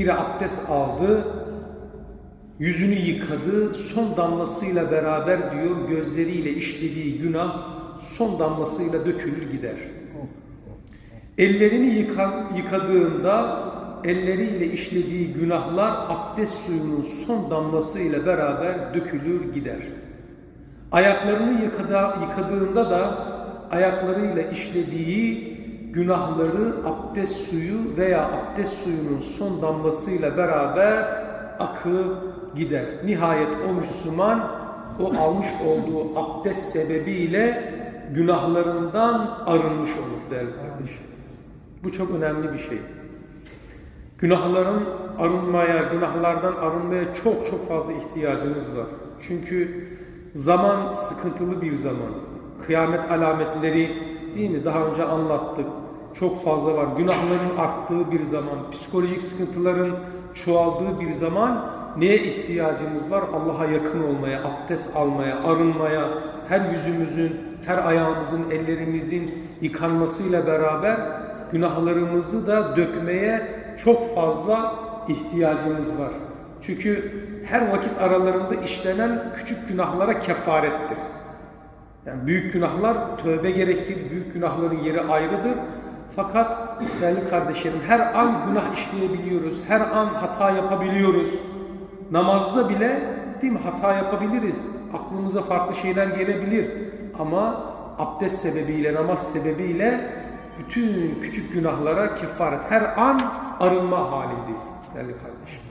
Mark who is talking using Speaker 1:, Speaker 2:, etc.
Speaker 1: Biri abdest aldı, yüzünü yıkadı, son damlasıyla beraber diyor gözleriyle işlediği günah son damlasıyla dökülür gider. Ellerini yıkan, yıkadığında elleriyle işlediği günahlar abdest suyunun son damlasıyla beraber dökülür gider. Ayaklarını yıkada, yıkadığında da ayaklarıyla işlediği günahları abdest suyu veya abdest suyunun son damlasıyla beraber akıp gider. Nihayet o Müslüman o almış olduğu abdest sebebiyle günahlarından arınmış olur değerli kardeşim. Bu çok önemli bir şey. Günahların arınmaya, günahlardan arınmaya çok çok fazla ihtiyacımız var. Çünkü zaman sıkıntılı bir zaman. Kıyamet alametleri değil mi? Daha önce anlattık. Çok fazla var. Günahların arttığı bir zaman, psikolojik sıkıntıların çoğaldığı bir zaman neye ihtiyacımız var? Allah'a yakın olmaya, abdest almaya, arınmaya, her yüzümüzün, her ayağımızın, ellerimizin yıkanmasıyla beraber günahlarımızı da dökmeye çok fazla ihtiyacımız var. Çünkü her vakit aralarında işlenen küçük günahlara kefarettir. Yani büyük günahlar tövbe gerekir, büyük günahların yeri ayrıdır. Fakat değerli kardeşlerim her an günah işleyebiliyoruz, her an hata yapabiliyoruz. Namazda bile değil mi hata yapabiliriz. Aklımıza farklı şeyler gelebilir. Ama abdest sebebiyle, namaz sebebiyle bütün küçük günahlara kefaret. Her an arınma halindeyiz değerli kardeşim.